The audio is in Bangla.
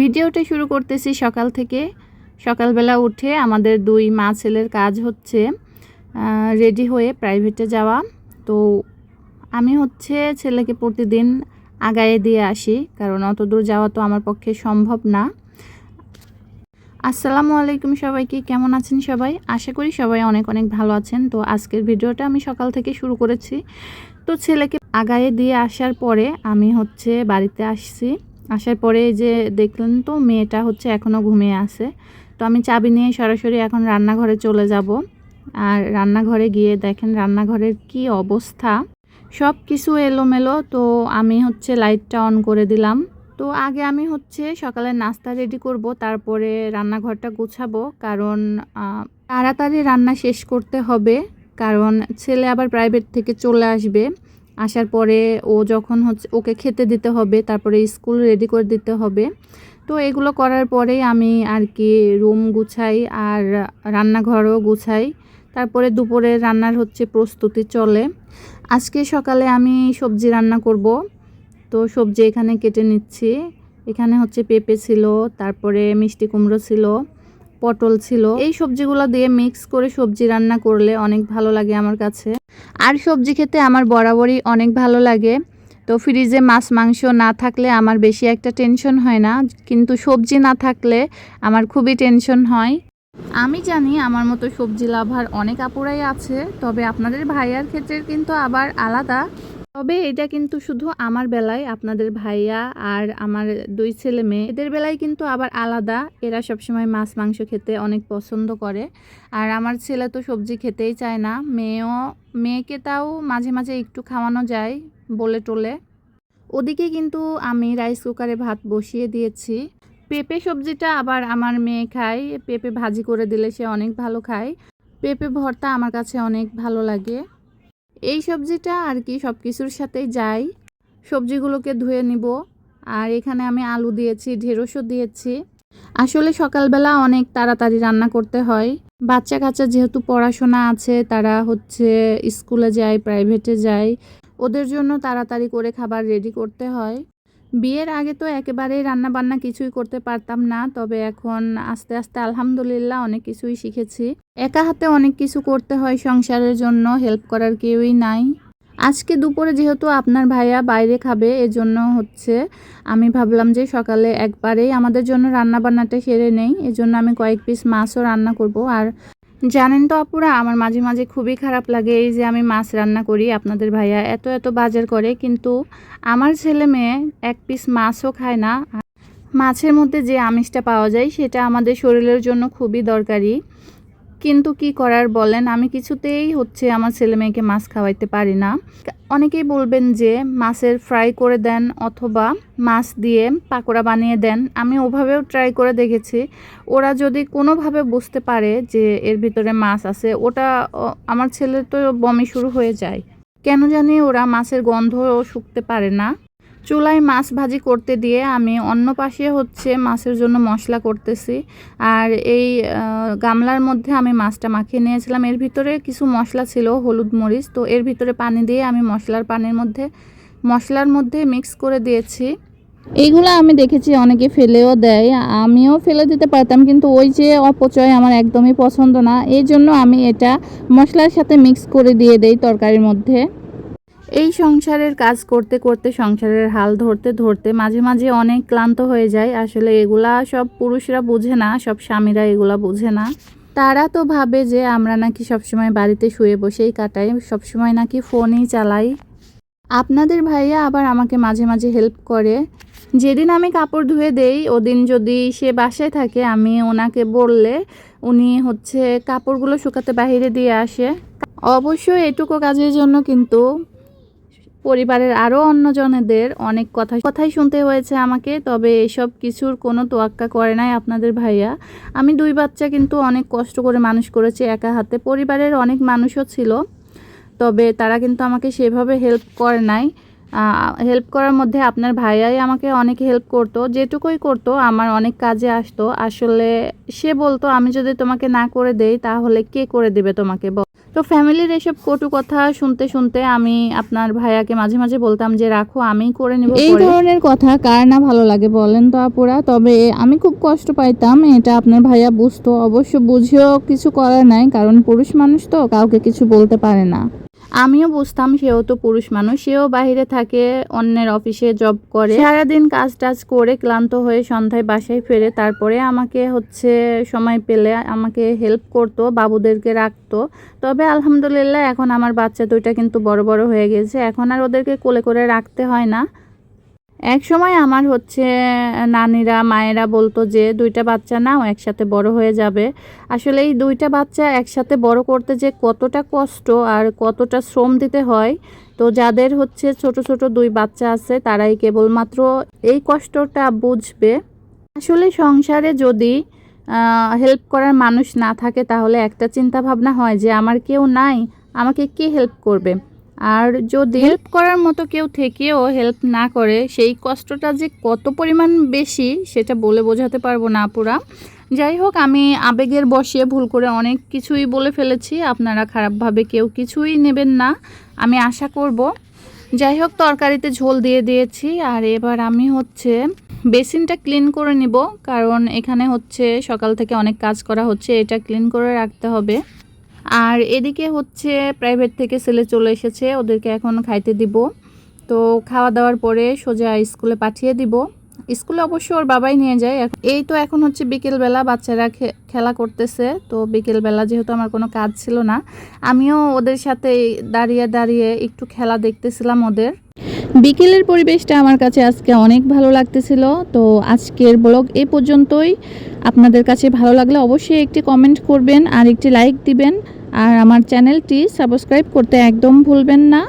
ভিডিওটা শুরু করতেছি সকাল থেকে। সকালবেলা উঠে আমাদের দুই মা ছেলের কাজ হচ্ছে রেডি হয়ে প্রাইভেটে যাওয়া। তো আমি হচ্ছে ছেলেকে প্রতিদিন আগায়ে দিয়ে আসি, কারণ অত দূর যাওয়া তো আমার পক্ষে সম্ভব না। আসসালামু আলাইকুম সবাইকে, কেমন আছেন সবাই? আশা করি সবাই অনেক অনেক ভালো আছেন। তো আজকের ভিডিওটা আমি সকাল থেকে শুরু করেছি। তো ছেলেকে আগায়ে দিয়ে আসার পরে আমি হচ্ছে বাড়িতে আসছি। আসার পরে যে দেখলেন তো, মেয়েটা হচ্ছে এখনও ঘুমিয়ে আছে। তো আমি চাবি নিয়ে সরাসরি এখন রান্নাঘরে চলে যাব। আর রান্নাঘরে গিয়ে দেখেন রান্নাঘরের কি অবস্থা। সব কিছু এলোমেলো, তো আমি হচ্ছে লাইটটা অন করে দিলাম। তো আগে আমি হচ্ছে সকালে নাস্তা রেডি করব, তারপরে রান্নাঘরটা গুছাবো। কারণ তাড়াতাড়ি রান্না শেষ করতে হবে। কারণ ছেলে আবার প্রাইভেট থেকে চলে আসবে। আসার পরে ও যখন হচ্ছে, ওকে খেতে দিতে হবে, তারপরে স্কুল রেডি করে দিতে হবে। তো এগুলো করার পরেই আমি আর কি রুম গুছাই আর রান্নাঘরও গুছাই। তারপরে দুপুরে রান্নার হচ্ছে প্রস্তুতি চলে। আজকে সকালে আমি সবজি রান্না করব। তো সবজি এখানে কেটে নিচ্ছি। এখানে হচ্ছে পেঁপে ছিল, তারপরে মিষ্টি কুমড়ো ছিল। পটল ছিল। এই সবজিগুলো দিয়ে মিক্স করে সবজি রান্না করলে অনেক ভালো লাগে আমার কাছে। আর সবজি খেতে আমার বরাবরই অনেক ভালো লাগে। তো ফ্রিজে মাছ, মাংস না থাকলে আমার বেশি একটা টেনশন হয় না। কিন্তু সবজি না থাকলে আমার খুবই টেনশন হয়। আমি জানি আমার মতো সবজি লাভার অনেক আপুরাই আছে, তবে আপনাদের ভাইয়ার ক্ষেত্রে কিন্তু আবার আলাদা। তবে এটা কিন্তু শুধু আমার বেলায়, আপনাদের ভাইয়া আর আমার দুই ছেলে মেয়ে। এদের বেলায় কিন্তু আবার আলাদা। এরা সবসময় মাছ, মাংস খেতে অনেক পছন্দ করে। আর আমার ছেলে তো সবজি খেতেই চায় না। মেয়েও, মেয়েকে তাও মাঝে মাঝে একটু খাওয়ানো যায় বলে টোলে। ওদিকে কিন্তু আমি রাইস কুকারে ভাত বসিয়ে দিয়েছি। পেঁপে সবজিটা আবার আমার মেয়ে খায়। পেঁপে ভাজি করে দিলে সে অনেক ভালো খায়। পেঁপে ভর্তা আমার কাছে অনেক ভালো লাগে। এই সবজিটা আর কি সব কিছুর সাথে যাই। সবজিগুলোকে ধুয়ে নিব। আর এখানে আমি আলু দিয়েছি, ঢেঁড়সও দিয়েছি। আসলে সকালবেলা অনেক তাড়াতাড়ি রান্না করতে হয়। বাচ্চা কাচ্চা যেহেতু পড়াশোনা আছে, তারা হচ্ছে স্কুলে যায় প্রাইভেটে যায়। ওদের জন্য তাড়াতাড়ি করে খাবার রেডি করতে হয়। বিয়ের আগে তো একেবারেই রান্না বান্না কিছুই করতে পারতাম না, তবে এখন আস্তে আস্তে আলহামদুলিল্লাহ অনেক কিছুই শিখেছি। একা হাতে অনেক কিছু করতে হয় সংসারের জন্য, হেল্প করার কেউই নাই। আজকে দুপুরে যেহেতু আপনার ভাইয়া বাইরে খাবে, এজন্য হচ্ছে আমি ভাবলাম যে সকালে একবারেই আমাদের জন্য রান্না বান্নাটা সেরে নেই, এজন্য আমি কয়েক পিস মাছও রান্না করব। আর জানেন তো আপুরা, আমার মাঝে মাঝে খুবই খারাপ লাগে এই যে আমি মাছ রান্না করি আপনাদের ভাইয়া, এত এত বাজার করে, কিন্তু আমার ছেলে মেয়ে এক পিস মাছও খায় না। মাছের মধ্যে যে আমিষটা পাওয়া যায়, সেটা আমাদের শরীরের জন্য খুবই দরকারি। কিন্তু কি করার বলেন? আমি কিছুতেই হচ্ছে আমার ছেলে মেয়েকে মাছ খাওয়াইতে পারি না। অনেকেই বলবেন যে মাছের ফ্রাই করে দেন অথবা মাছ দিয়ে পাকোড়া বানিয়ে দেন। আমি ওভাবেও ট্রাই করে দেখেছি। ওরা যদি কোনোভাবে বুঝতে পারে যে এর ভিতরে মাছ আছে, ওটা আমার ছেলের তো বমি শুরু হয়ে যায়। কেন জানি ওরা মাছের গন্ধও শুকতে পারে না। চুলায় মাছ ভাজি করতে দিয়ে আমি অন্য পাশে হচ্ছে মাছের জন্য মশলা করতেছি। আর এই গামলার মধ্যে আমি মাছটা মাখিয়ে নিয়েছিলাম। এর ভিতরে কিছু মশলা ছিল, হলুদ মরিচ। তো এর ভিতরে পানি দিয়ে আমি মশলার পানির মধ্যে, মশলার মধ্যে মিক্স করে দিয়েছি। এইগুলো আমি দেখেছি, অনেকে ফেলেও দেয়। আমিও ফেলে দিতে পারতাম, কিন্তু ওই যে অপচয় আমার একদমই পছন্দ না। এই জন্য আমি এটা মশলার সাথে মিক্স করে দিয়ে দেই তরকারির মধ্যে। এই সংসারের কাজ করতে করতে, সংসারের হাল ধরতে ধরতে মাঝে মাঝে অনেক ক্লান্ত হয়ে যায়। আসলে এগুলা সব পুরুষরা বুঝে না, সব স্বামীরা এগুলা বুঝে না। তারা তো ভাবে যে আমরা নাকি সবসময় বাড়িতে শুয়ে বসেই কাটাই, সবসময় নাকি ফোনই চালাই। আপনাদের ভাইয়া আবার আমাকে মাঝে মাঝে হেল্প করে। যেদিন আমি কাপড় ধুয়ে দেই, ওদিন যদি সে বাসায় থাকে, আমি ওনাকে বললে উনি হচ্ছে কাপড়গুলো শুকাতে বাইরে দিয়ে আসে। অবশ্যই এটুকু কাজের জন্য কিন্তু পরিবারের আরও অন্যজনেদের অনেক কথা, কথাই শুনতে হয়েছে আমাকে, তবে এসব কিছুর কোনো তোয়াক্কা করে নাই আপনাদের ভাইয়া। আমি দুই বাচ্চা কিন্তু অনেক কষ্ট করে মানুষ করেছি একা হাতে, পরিবারের অনেক মানুষও ছিল, তবে তারা কিন্তু আমাকে সেভাবে হেল্প করে নাই। হেল্প করার মধ্যে আপনার ভাইয়াই আমাকে অনেক হেল্প করতো, যেটুকুই করতো, আমার অনেক কাজে আসতো। আসলে সে বলতো, আমি যদি তোমাকে না করে দেই, তাহলে কে করে দেবে তোমাকে? তো ফ্যামিলির এসব কটু কথা শুনতে শুনতে আমি আপনার ভাইয়াকে মাঝে মাঝে বলতাম যে রাখো আমি করে নিব এই ধরনের কথা কার না ভালো লাগে বলেন তো আপুরা? তবে আমি খুব কষ্ট পাইতাম এটা আপনার ভাইয়া বুঝতো। অবশ্য বুঝেও কিছু করার নাই কারণ পুরুষ মানুষ তো কাউকে কিছু বলতে পারে না। আমিও বুঝতাম সেও তো পুরুষ মানুষ, সেও বাহিরে থাকে, অন্যের অফিসে জব করে। সারাদিন কাজ টাজ করে ক্লান্ত হয়ে সন্ধ্যায় বাসায় ফেরে, তারপরে আমাকে হচ্ছে সময় পেলে আমাকে হেল্প করতো, বাবুদেরকে রাখতো। তবে আলহামদুলিল্লাহ এখন আমার বাচ্চা দুইটা কিন্তু বড় বড় হয়ে গেছে, এখন আর ওদেরকে কোলে করে রাখতে হয় না। এক সময় আমার হচ্ছে নানিরা, মায়েরা বলতো যে, দুইটা বাচ্চা নাও, একসাথে বড় হয়ে যাবে। আসলে এই দুইটা বাচ্চা একসাথে বড় করতে যে কতটা কষ্ট আর কতটা শ্রম দিতে হয়, তো যাদের হচ্ছে ছোট ছোট দুই বাচ্চা আছে, তারাই কেবলমাত্র এই কষ্টটা বুঝবে। আসলে সংসারে যদি হেল্প করার মানুষ না থাকে, তাহলে একটা চিন্তা ভাবনা হয় যে, আমার কেউ নাই, আমাকে কে হেল্প করবে? আর যদি হেল্প করার মতো কেউ থেকেও হেল্প না করে সেই কষ্টটা যে কত পরিমাণ বেশি সেটা বলে বোঝাতে পারব না পুরা যাই হোক আমি আবেগের বসে ভুল করে অনেক কিছুই বলে ফেলেছি আপনারা খারাপভাবে কেউ কিছুই নেবেন না আমি আশা করব। যাই হোক তরকারিতে ঝোল দিয়ে দিয়েছি আর এবার আমি হচ্ছে বেসিনটা ক্লিন করে নিব কারণ এখানে হচ্ছে সকাল থেকে অনেক কাজ করা হচ্ছে এটা ক্লিন করে রাখতে হবে। আর এদিকে হচ্ছে প্রাইভেট থেকে ছেলে চলে এসেছে, ওদেরকে এখন খাইতে দিব। তো খাওয়া দাওয়ার পরে সোজা স্কুলে পাঠিয়ে দিব। স্কুলে অবশ্য ওর বাবাই নিয়ে যায়। এই তো এখন হচ্ছে বিকেলবেলা বাচ্চারা খেলা করতেছে। তো বিকেলবেলা যেহেতু আমার কোনো কাজ ছিল না, আমিও ওদের সাথে দাঁড়িয়ে দাঁড়িয়ে একটু খেলা দেখতেছিলাম ওদের। বিকেলের পরিবেশটা আমার কাছে আজকে অনেক ভালো লাগতেছিল। তো আজকের ব্লগ এ পর্যন্তই। আপনাদের কাছে ভালো লাগলে অবশ্যই একটি কমেন্ট করবেন আর একটি লাইক দিবেন। আর আমার চ্যানেলটি সাবস্ক্রাইব করতে একদম ভুলবেন না।